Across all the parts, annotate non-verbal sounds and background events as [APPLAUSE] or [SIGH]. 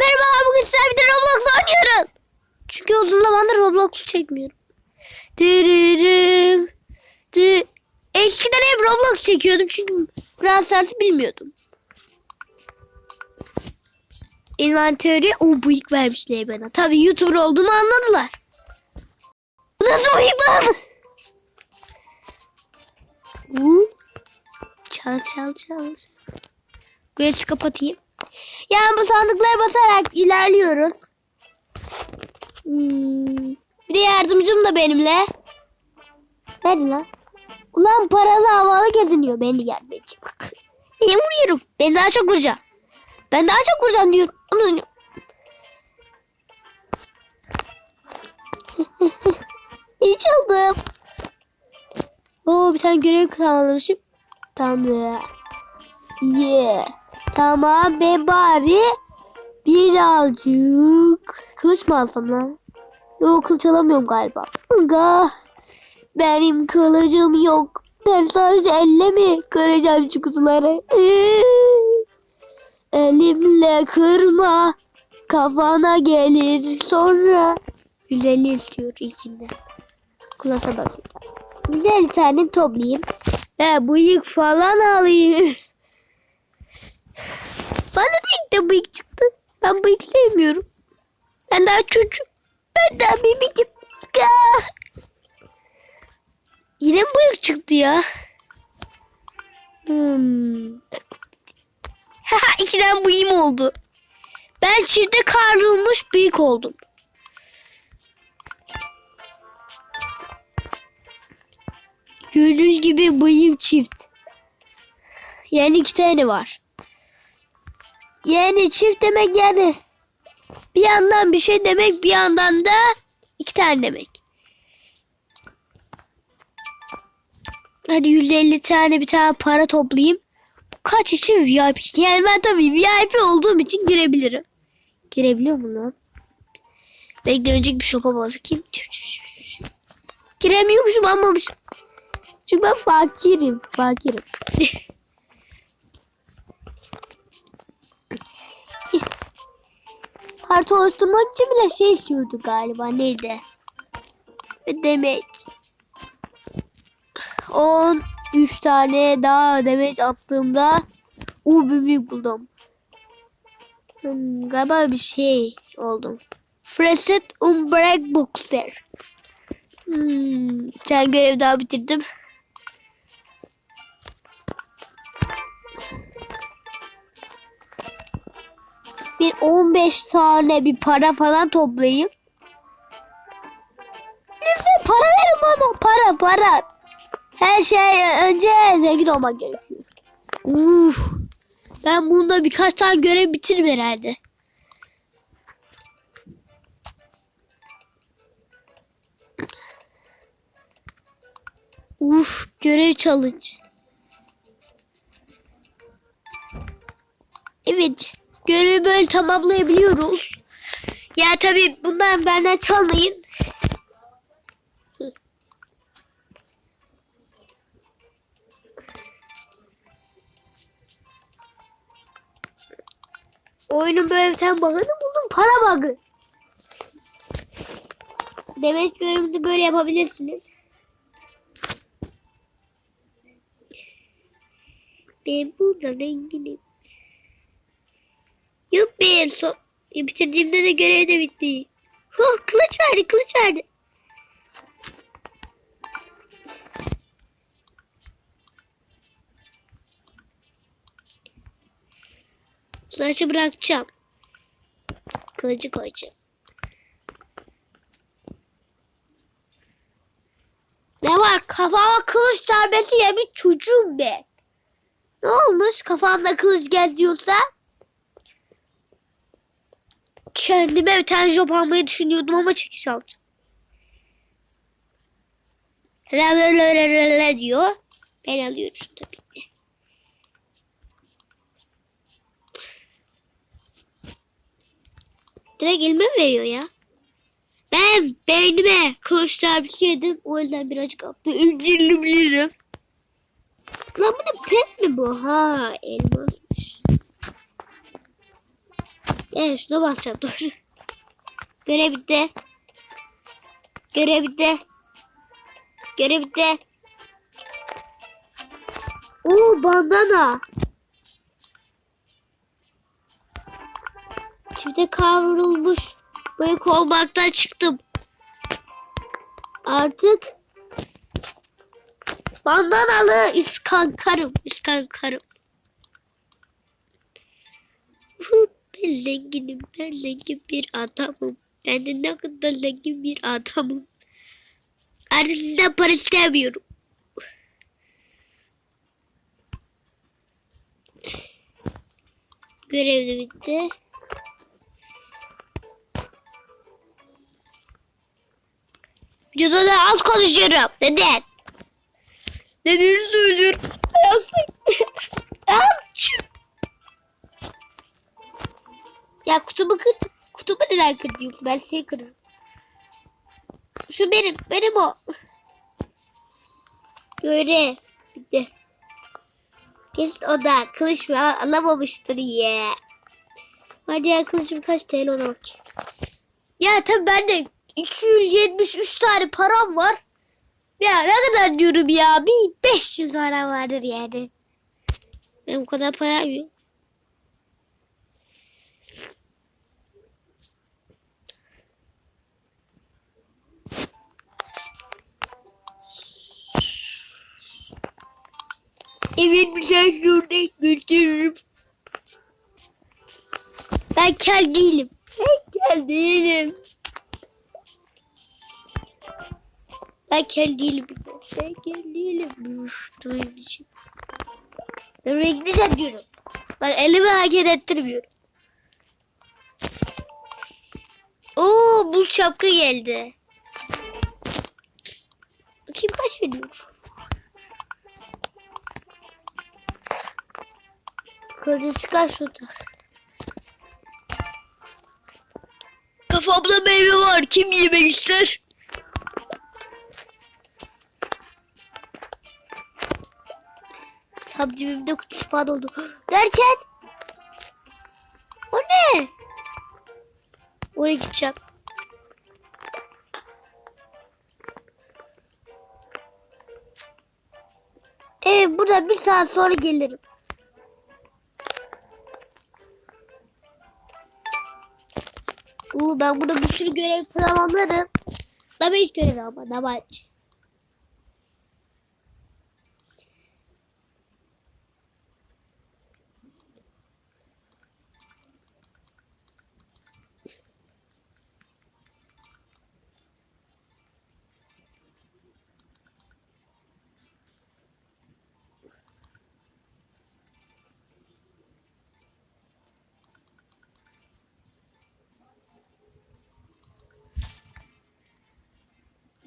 Merhaba bugün sizlerle bir de Roblox oynuyoruz. Çünkü uzun zamandır Roblox çekmiyorum. Dırırım. Dı. Eskiden hep Roblox çekiyordum çünkü Brawl Stars'ı bilmiyordum. Inventörü o bıyık vermişler bana. Tabii YouTuber olduğumu anladılar. Bu nasıl bıyık lan? Uuu. Çal çal çal. Göğsü kapatayım. Yani bu sandıklara basarak ilerliyoruz. Hmm. Bir de yardımcım da benimle. Nerede lan? Ulan paralı havalı geziniyor beni gelmek. [LAUGHS] Niye vuruyorum? Ben daha çok vuracağım. Ben daha çok vuracağım diyorum. Onu Hiç aldım. Oo bir tane görev tamamlamışım. Tamamdır. Yeah. Tamam ben bari birazcık kılıç mı alsam lan? Yok kılıç alamıyorum galiba. Ga. Benim kılıcım yok. Ben sadece elle mi kıracağım şu kutuları? [LAUGHS] Elimle kırma. Kafana gelir sonra. 150 istiyor içinde. Klasa basacağım. Güzel tane toplayayım. He bıyık falan alayım. [LAUGHS] De bıyık çıktı. Ben bıyık sevmiyorum. Ben daha çocuk. Ben daha bebeğim. Ah! Yine bıyık çıktı ya? Hmm. İkiden bıyığım oldu. Ben çifte kavrulmuş bıyık oldum. Gördüğünüz gibi bıyığım çift. Yani iki tane var. Yani çift demek yani bir yandan bir şey demek bir yandan da iki tane demek. Hadi 150 tane bir tane para toplayayım. Bu kaç için VIP? Yani ben tabii VIP olduğum için girebilirim. Girebiliyor mu lan? Bekle önce bir şoka bakayım. Giremiyormuşum anlamışım. Çünkü ben fakirim. Fakirim. [LAUGHS] Parti oluşturmak için bile şey istiyordu galiba. Neydi? Demek. 13 tane daha demek attığımda u büyük buldum. Hmm, galiba bir şey oldum. Freset Unbreak Boxer. Hmm, tane görev daha bitirdim. Bir 15 tane bir para falan toplayayım. Lütfen para verin bana. Para para. Her şey önce zengin olmak gerekiyor. Uf. Ben bunda birkaç tane görev bitiririm herhalde. Uf, görev challenge. Evet, görevi böyle tamamlayabiliyoruz. Ya tabii bundan benden çalmayın. Oyunun böyle bir tane bug'ını buldum. Para bug'ı. Demek görevimizi böyle yapabilirsiniz. Ben burada zenginim. Yuppi. So bitirdiğimde de görev de bitti. Huh, kılıç verdi kılıç verdi. Kılıcı bırakacağım. Kılıcı koyacağım. Ne var? Kafama kılıç darbesi yemiş çocuğum ben. Ne olmuş? Kafamda kılıç geziyorsa? Kendime bir tane job almayı düşünüyordum ama çekiş alacağım. La diyor. Ben alıyorum tabii ki. Direkt elime veriyor ya? Ben beynime kılıç darbesi yedim. O yüzden birazcık attı. İlgilenebilirim. Lan bu ne pet mi bu? Ha elmasmış. Gel şuna basacağım dur. Görev bitti. Görev bitti. Görev bitti. Oo bandana. Çifte kavrulmuş bıyık olmaktan çıktım. Artık bandanalı iskankarım. iskankarım. Ben zenginim. Ben zengin bir adamım. Ben de ne kadar zengin bir adamım. Artık sizden para istemiyorum. Görev de bitti. Videoda da az konuşuyorum. Neden? Neden söylüyorum? Aç. [LAUGHS] ya kutumu kır. Kutumu neden kırdın? Ben seni kırarım. Şu benim. Benim o. Böyle. Bitti. Kesin o da kılıç mı al- alamamıştır ya. Hadi ya kaç TL ona bak. Ya tabii ben de 273 tane param var. Ya ne kadar diyorum ya. Bir 500 para vardır yani. Benim bu kadar param yok. Evet bir şey şurada götürürüm. Ben kel değilim. Ben kel değilim. Ben kel değilim. Ben kel değilim. Duyum için. Ben oraya gideceğim diyorum. Ben elimi hareket ettirmiyorum. Oo bu şapka geldi. Bakayım kaç veriyor? Kılıcı çıkar şurada. Kafamda meyve var. Kim yemek ister? Tam cebimde kutusu falan oldu. [GASPS] Derken o ne? Oraya gideceğim. Evet burada bir saat sonra gelirim. Oo, ben burada bir sürü görev tamamlarım. Damage görevi ama damage.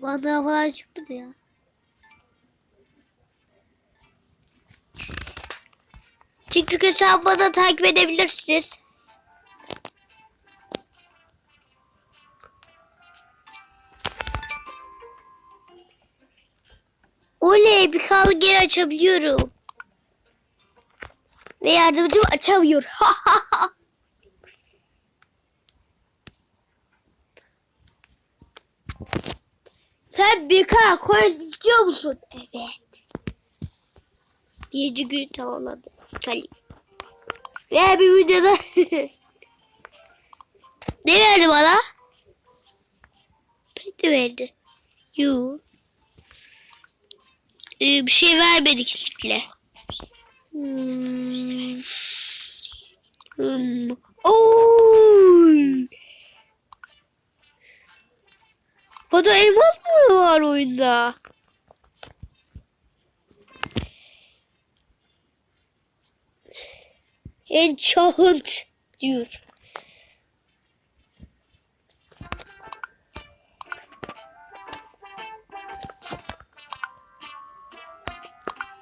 Bana falan çıktı ya? TikTok hesabımı da takip edebilirsiniz. Oley bir kaldı geri açabiliyorum. Ve yardımcım açamıyor. [LAUGHS] [LAUGHS] Sen bir kadar koyun istiyor musun? Evet. Birinci gün tamamladı. Kalim. Ve bir videoda [LAUGHS] ne verdi bana? De verdi. Yoo. Ee, bir şey vermedi kesinlikle. Hmm. Hmm. Oy. Bana elmas mı var oyunda? Enchant diyor.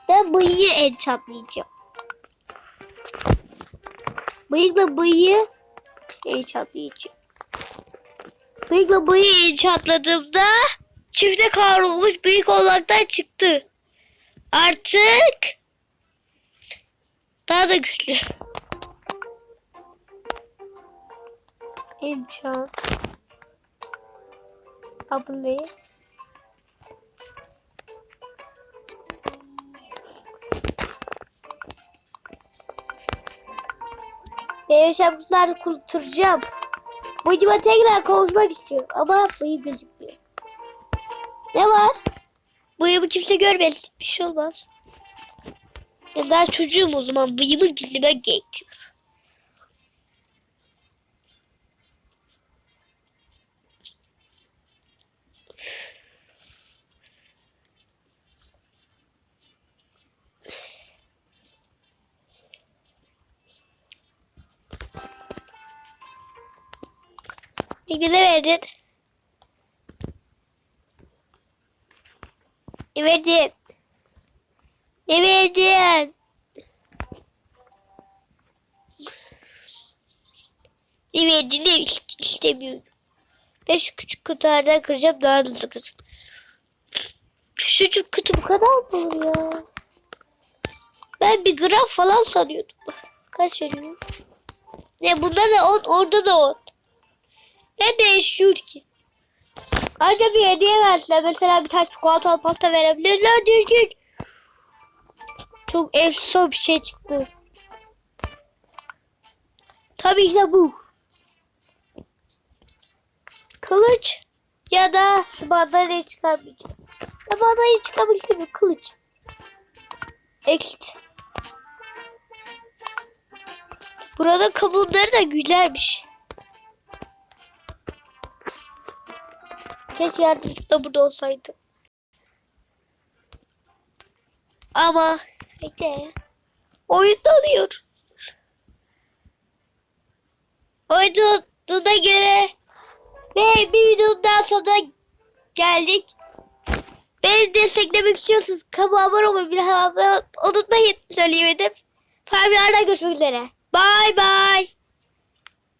Ben bıyığı enchantlayacağım. Bıyıkla bıyığı enchantlayacağım. Bıyıkla bıyığı enchantladığımda çifte kavrulmuş bıyık olmaktan çıktı. Artık daha da güçlü. Enchant. Abone. Benim şapkıları kurtaracağım. Bıyıma tekrar kavuşmak istiyorum ama bıyım gözükmüyor. Ne var? Bıyımı kimse görmedi. Bir şey olmaz. Ben daha çocuğum o zaman. Bıyımı gizlemek gerekiyor. Ne verdin? Ne verdin? Ne verdin? Ne ist- istemiyorum. Ben şu küçük kutulardan kıracağım daha hızlı kızım. Küçücük kutu bu kadar mı ya? Ben bir gram falan sanıyordum. Kaç veriyor? Ne bunda da 10 orada da 10. Ne değişiyor ki? Ayrıca bir hediye verseler mesela bir tane çikolatalı pasta verebilirler düzgün. Çok efsane bir şey çıktı. Tabii ki de bu. Kılıç ya da şu bandanayı çıkarmayacağım. Ya bandanayı çıkarmayacağım mi? Kılıç. Exit. Burada kabulleri de güzelmiş. Keşke yardımcı da burada olsaydı. Ama bekle. Oyun donuyor. Oyununa göre ve bir videonun daha sonuna geldik. Beni desteklemek istiyorsanız kanalıma abone olmayı bir daha unutmayın söyleyemedim. Farklı görüşmek üzere. Bye bye.